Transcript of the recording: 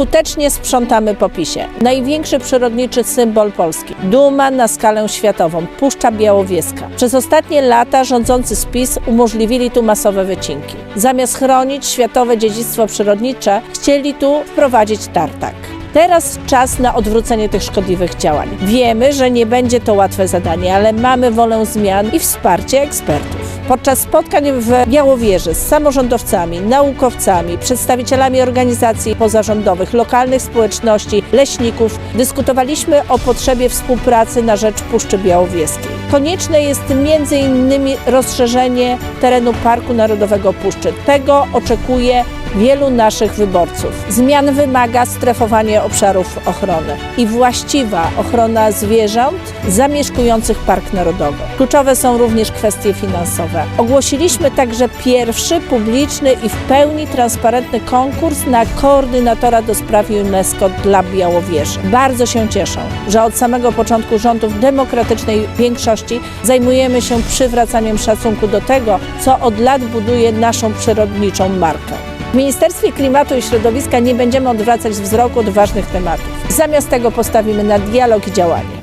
Skutecznie sprzątamy po PiSie. Największy przyrodniczy symbol Polski. Duma na skalę światową. Puszcza Białowieska. Przez ostatnie lata rządzący spis umożliwili tu masowe wycinki. Zamiast chronić światowe dziedzictwo przyrodnicze, chcieli tu wprowadzić tartak. Teraz czas na odwrócenie tych szkodliwych działań. Wiemy, że nie będzie to łatwe zadanie, ale mamy wolę zmian i wsparcie ekspertów. Podczas spotkań w Białowieży z samorządowcami, naukowcami, przedstawicielami organizacji pozarządowych, lokalnych społeczności, leśników dyskutowaliśmy o potrzebie współpracy na rzecz Puszczy Białowieskiej. Konieczne jest między innymi rozszerzenie terenu Parku Narodowego Puszczy. Tego oczekuje wielu naszych wyborców. Zmian wymaga strefowanie obszarów ochrony i właściwa ochrona zwierząt zamieszkujących Park Narodowy. Kluczowe są również kwestie finansowe. Ogłosiliśmy także pierwszy publiczny i w pełni transparentny konkurs na koordynatora do spraw UNESCO dla Białowieży. Bardzo się cieszę, że od samego początku rządów demokratycznej większości zajmujemy się przywracaniem szacunku do tego, co od lat buduje naszą przyrodniczą markę. W Ministerstwie Klimatu i Środowiska nie będziemy odwracać wzroku od ważnych tematów. Zamiast tego postawimy na dialog i działanie.